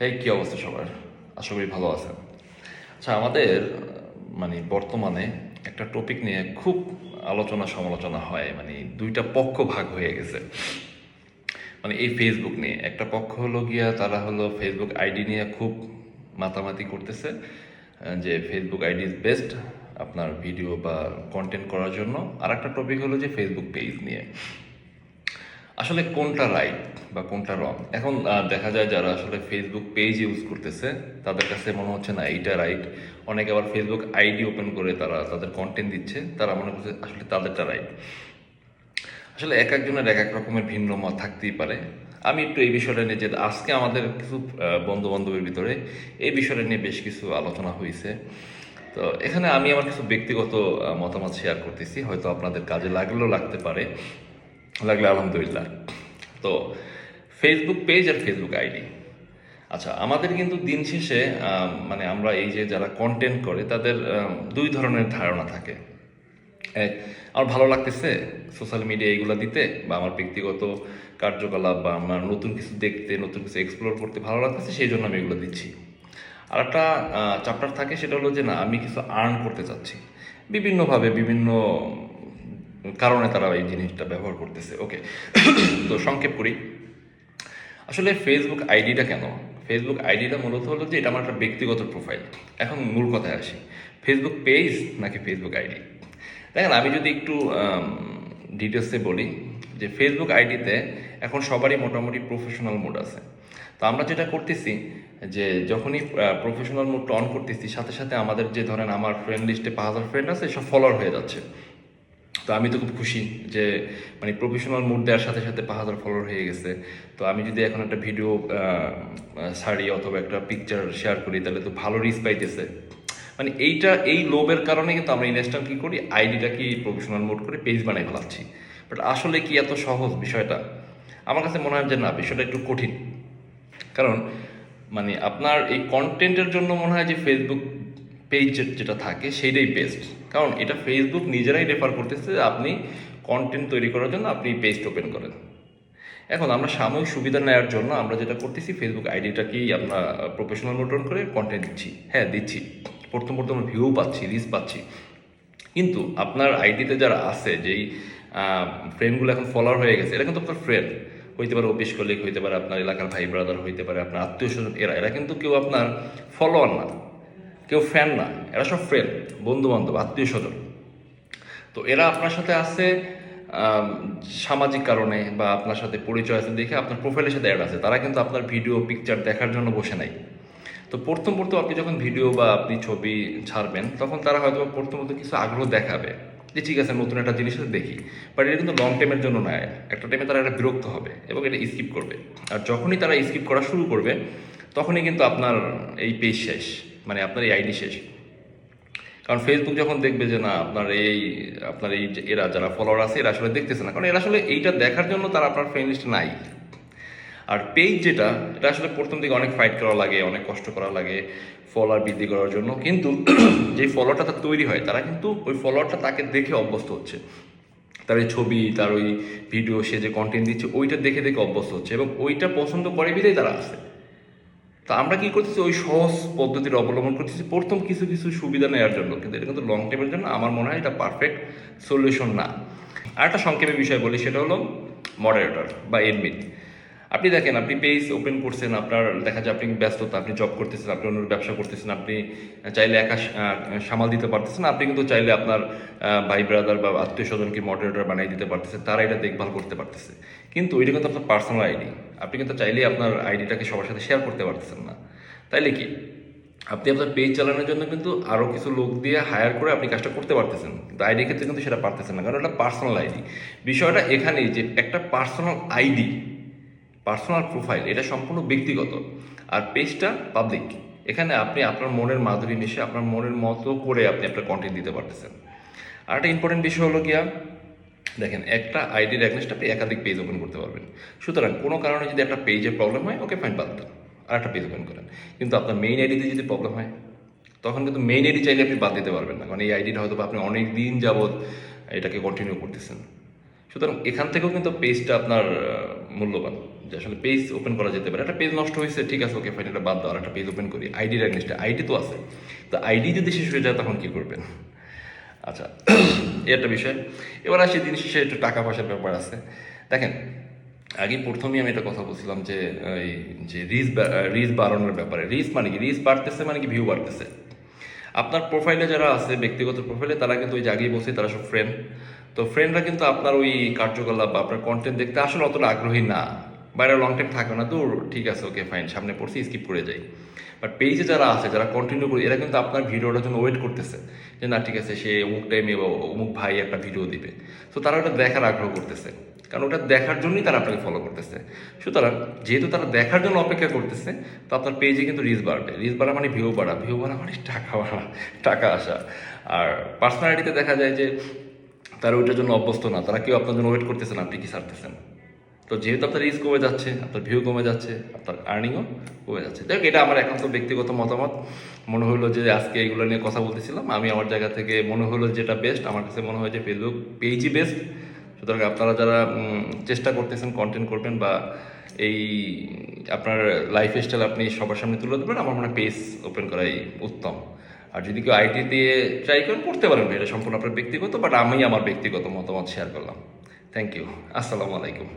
এই কি অবস্থা সবার? আশা করি ভালো আছেন। আচ্ছা আমাদের মানে বর্তমানে একটা টপিক নিয়ে খুব আলোচনা সমালোচনা হয় মানে দুইটা পক্ষ ভাগ হয়ে গেছে। মানে এই ফেসবুক নিয়ে। একটা পক্ষ হলো গিয়া, তারা হলো ফেসবুক আইডি নিয়ে খুব মাতামাতি করতেছে, যে ফেসবুক আইডি ইজ বেস্ট আপনার ভিডিও বা কন্টেন্ট করার জন্য। আর একটা টপিক হলো যে ফেসবুক পেজ নিয়ে। আসলে কোনটা রাইট বা কোনটা রং এখন দেখা যায় যারা আসলে ফেসবুক পেজ ইউজ করতেছে, তাদের কাছে মনে হচ্ছে না এইটা রাইট অনেকে আবার ফেসবুক আইডি ওপেন করে তারা তাদের কন্টেন্ট দিচ্ছে, তারা মনে করছে আসলে তাদেরটা রাইট আসলে এক একজনের এক এক রকমের ভিন্ন মত থাকতেই পারে। আমি একটু এই বিষয়টা নিয়ে যে আজকে আমাদের কিছু বন্ধু বান্ধবের ভিতরে এই বিষয়টা নিয়ে বেশ কিছু আলোচনা হয়েছে তো এখানে আমি আমার কিছু ব্যক্তিগত মতামত শেয়ার করতেছি, হয়তো আপনাদের কাজে লাগলেও লাগতে পারে। লাগলে আলহামদুলিল্লাহ। তো ফেসবুক পেজ আর ফেসবুক আইডি আচ্ছা আমাদের কিন্তু দিন শেষে মানে আমরা এই যে যারা কন্টেন্ট করে, তাদের দুই ধরনের ধারণা থাকে। এক, আমার ভালো লাগতেছে সোশ্যাল মিডিয়া এগুলো দিতে, বা আমার ব্যক্তিগত কার্যকলাপ, বা আমার নতুন কিছু দেখতে, নতুন কিছু এক্সপ্লোর করতে ভালো লাগতেছে, সেই জন্য আমি এগুলো দিচ্ছি। আর একটা চ্যাপ্টার থাকে, সেটা হলো যে না, আমি কিছু আর্ন করতে চাচ্ছি। বিভিন্নভাবে, বিভিন্ন কারণে তারা এই জিনিসটা ব্যবহার করতেছে। ওকে তো সংক্ষেপ করি। আসলে ফেসবুক আইডিটা কেন? ফেসবুক আইডিটা মূলত হলো যে এটা আমার একটা ব্যক্তিগত প্রোফাইল এখন মূল কথায় আসি। ফেসবুক পেজ নাকি ফেসবুক আইডি দেখেন, আমি যদি একটু ডিটেলসে বলি, যে ফেসবুক আইডিতে এখন সবারই মোটামুটি প্রফেশনাল মোড আছে। তো আমরা যেটা করতেছি, যে যখনই প্রফেশনাল মোডটা অন করতেছি, সাথে সাথে আমাদের যে ধরেন আমার ফ্রেন্ড লিস্টে পাঁচ হাজার ফ্রেন্ড আছে, সব ফলোয়ার হয়ে যাচ্ছে। তো আমি তো খুব খুশি যে মানে প্রফেশনাল মুড দেওয়ার সাথে সাথে পাঁচ হাজার ফলোয়ার হয়ে গেছে। তো আমি যদি এখন একটা ভিডিও ছাড়ি অথবা একটা পিকচার শেয়ার করি, তাহলে তো ভালো রিচ পাইতেছে। মানে এইটা, এই লোভের কারণে কিন্তু আমরা ইনস্ট্যান্ট কি করি? আইডিটা কি প্রফেশনাল মোড করে পেজ বানাই ফেলাচ্ছি। বাট আসলে কি এত সহজ বিষয়টা? আমার কাছে মনে হয় যে না, বিষয়টা একটু কঠিন। কারণ মানে আপনার এই কন্টেন্টের জন্য মনে হয় যে ফেসবুক পেজ যেটা থাকে, সেইটাই বেস্ট কারণ এটা ফেসবুক নিজেরাই রেফার করতেছে আপনি কন্টেন্ট তৈরি করার জন্য আপনি পেজটা ওপেন করেন। এখন আমরা সাময়িক সুবিধা নেওয়ার জন্য আমরা যেটা করতেছি ফেসবুক আইডিটাকেই আমরা প্রফেশনাল মোটন করে কন্টেন্ট দিচ্ছি। হ্যাঁ দিচ্ছি। প্রথম প্রথম ভিউ পাচ্ছি রিচ পাচ্ছি। কিন্তু আপনার আইডিতে যারা আছে, যেই ফ্রেন্ডগুলো এখন ফলোয়ার হয়ে গেছে, এরা কিন্তু আপনার ফ্রেন্ড হইতে পারে অফিস কলিগ হইতে পারে আপনার এলাকার ভাই ব্রাদার হইতে পারে আপনার আত্মীয় স্বজন এরা এরা কিন্তু কেউ আপনার ফলোয়ার না। কেউ ফ্যান না, এরা সব ফ্রেন্ড বন্ধু বান্ধব আত্মীয় স্বজন তো এরা আপনার সাথে আছে সামাজিক কারণে বা আপনার সাথে পরিচয় আছে দেখে আপনার প্রোফাইলের সাথে অ্যাড আছে, তারা কিন্তু আপনার ভিডিও পিকচার দেখার জন্য বসে নাই। তো প্রথম প্রথম আপনি যখন ভিডিও বা আপনি ছবি ছাড়বেন, তখন তারা হয়তো প্রথম প্রথম কিছু আগ্রহ দেখাবে যে ঠিক আছে, নতুন একটা জিনিস দেখি। বাট এটা কিন্তু লং টাইমের জন্য নয়, একটা টাইমে তারা এটা বিরক্ত হবে এবং এটা স্কিপ করবে। আর যখনই তারা স্কিপ করা শুরু করবে, তখনই কিন্তু আপনার এই পেজ শেষ। মানে আপনার এই আইডি শেষ। কারণ ফেসবুক যখন দেখবে যে না, আপনার এই আপনার এই এরা যারা ফলোয়ার আছে, এরা আসলে দেখতেছে না। কারণ এরা আসলে এইটা দেখার জন্য তারা আপনার ফ্রেন্ড লিস্ট নাই। আর পেজ যেটা, এটা আসলে প্রথম দিকে অনেক ফাইট করা লাগে, অনেক কষ্ট করা লাগে ফলোয়ার বৃদ্ধি করার জন্য। কিন্তু যে ফলোয়ারটা তার তৈরি হয়, তারা কিন্তু ওই ফলোয়ারটা তাকে দেখে অভ্যস্ত হচ্ছে। তার ওই ছবি, তার ওই ভিডিও সে যে কন্টেন্ট দিচ্ছে, ওইটা দেখে দেখে অভ্যস্ত হচ্ছে এবং ওইটা পছন্দ করে বিধেই তারা আছে তা আমরা কি করতেছি? ওই সহজ পদ্ধতির অবলম্বন করতেছি। প্রথম কিছু কিছু সুবিধা নেওয়ার জন্য। কিন্তু এটা কিন্তু লং টাইমের জন্য আমার মনে হয় এটা পারফেক্ট সলিউশন না। আর একটা সংক্ষেপে বিষয় বলি, সেটা হলো মডারেটর বা এডমিন আপনি দেখেন, আপনি পেজ ওপেন করছেন, আপনার দেখা যায় আপনি ব্যস্ততা, আপনি জব করতেছেন, আপনি অন্য ব্যবসা করতেছেন, আপনি চাইলে একা সামাল দিতে পারতেছেন, আপনি কিন্তু চাইলে আপনার ভাই ব্রাদার বা আত্মীয় স্বজনকে মডারেটর বানিয়ে দিতে পারতেছে তারা এটা দেখভাল করতে পারতেছে। কিন্তু ওইটা কিন্তু আপনার পার্সোনাল আইডি আপনি কিন্তু চাইলেই আপনার আইডিটাকে সবার সাথে শেয়ার করতে পারতেছেন না। তাইলে কি? আপনি আপনার পেজ চালানোর জন্য কিন্তু আরও কিছু লোক দিয়ে হায়ার করে আপনি কাজটা করতে পারতেছেন। কিন্তু আইডির ক্ষেত্রে কিন্তু সেটা পারতেছেন না, কারণ এটা পার্সোনাল আইডি বিষয়টা এখানেই যে একটা পার্সোনাল আইডি পার্সোনাল প্রোফাইল এটা সম্পূর্ণ ব্যক্তিগত। আর পেজটা পাবলিক এখানে আপনি আপনার মনের মাধুরী মিশে আপনার মনের মতো করে আপনি আপনার কন্টেন্ট দিতে পারতেছেন। আর একটা ইম্পর্টেন্ট বিষয় হলো গিয়া, দেখেন, একটা আইডির অ্যাগনেস্ট আপনি একাধিক পেজ ওপেন করতে পারবেন। সুতরাং কোনো কারণে যদি একটা পেজের প্রবলেম হয় ওকে ফাইন বাদ দেন। আর একটা পেজ ওপেন করেন। কিন্তু আপনার মেইন আইডিতে যদি প্রবলেম হয়, তখন কিন্তু মেইন আইডি চাইলে আপনি বাদ দিতে পারবেন না। কারণ এই আইডিটা হয়তো আপনি অনেক দিন যাবৎ এটাকে কন্টিনিউ করতেছেন। সুতরাং এখান থেকেও কিন্তু পেজটা আপনার মূল্যবান। যে আসলে পেজ ওপেন করা যেতে পারে। একটা পেজ নষ্ট হয়েছে, ঠিক আছে ওকে ফাইন এটা বাদ দাও একটা পেজ ওপেন করি। আইডির অ্যাগনিস্টে আইডি তো আছে। তো আইডি যদি শেষ হয়ে যায়, তখন কি করবেন? আচ্ছা একটা বিষয়। এবার আসি দিন শেষে, একটু টাকা পয়সার ব্যাপার আছে। দেখেন, আগে প্রথমেই আমি একটা কথা বলছিলাম যে, এই যে রিস রিস বাড়ানোর ব্যাপারে। রিস মানে কি? রিস বাড়তেছে মানে কি? ভিউ বাড়তেছে। আপনার প্রোফাইলে যারা আছে, ব্যক্তিগত প্রোফাইলে তারা কিন্তু ওই যে আগেই বলছি, তারা সব ফ্রেন্ড তো ফ্রেন্ডরা কিন্তু আপনার ওই কার্যকলাপ বা আপনার কন্টেন্ট দেখতে আসলে অতটা আগ্রহী না। বাইরে লং টাইম থাকে না তো, ঠিক আছে ওকে ফাইন সামনে পড়ছি স্কিপ করে যাই। বাট পেজে যারা আছে, যারা কন্টিনিউ করে, এরা কিন্তু আপনার ভিডিওটার জন্য ওয়েট করতেছে। যে না, ঠিক আছে, সে অমুক টাইমে অমুক ভাই একটা ভিডিও দিবে। তো তারা ওটা দেখার আগ্রহ করতেছে। কারণ ওটা দেখার জন্যই তারা আপনাকে ফলো করতেছে। সুতরাং যেহেতু তারা দেখার জন্য অপেক্ষা করতেছে, তো আপনার পেজে কিন্তু রিচ বাড়বে। রিচ বাড়া মানে ভিউ বাড়া। ভিউ বাড়া মানে টাকা বাড়া, টাকা আসা। আর পার্সোনালিটিতে দেখা যায় যে তারা ওইটার জন্য অভ্যস্ত না। তারা কেউ আপনার জন্য ওয়েট করতেছে না, আপনি কি ছাড়তেছেন? তো যেহেতু আপনার রিস্ক কমে যাচ্ছে, আপনার ভিউ কমে যাচ্ছে, আপনার আর্নিংও কমে যাচ্ছে। দেখ এটা আমার একান্ত ব্যক্তিগত মতামত। মনে হলো যে আজকে এগুলো নিয়ে কথা বলতেছিলাম। আমি আমার জায়গা থেকে মনে হলো যেটা বেস্ট আমার কাছে মনে হয় যে ফেসবুক পেজই বেস্ট সুতরাং আপনারা যারা চেষ্টা করতেছেন কন্টেন্ট করবেন বা এই আপনার লাইফ স্টাইল আপনি সবার সামনে তুলে দেবেন আমার মনে হয় পেজ ওপেন করাই উত্তম। আর যদি কেউ আইটি দিয়ে ট্রাই করেন, করতে পারেন। এটা সম্পূর্ণ আপনার ব্যক্তিগত বাট আমি আমার ব্যক্তিগত মতামত শেয়ার করলাম। থ্যাংক ইউ আসসালামু আলাইকুম।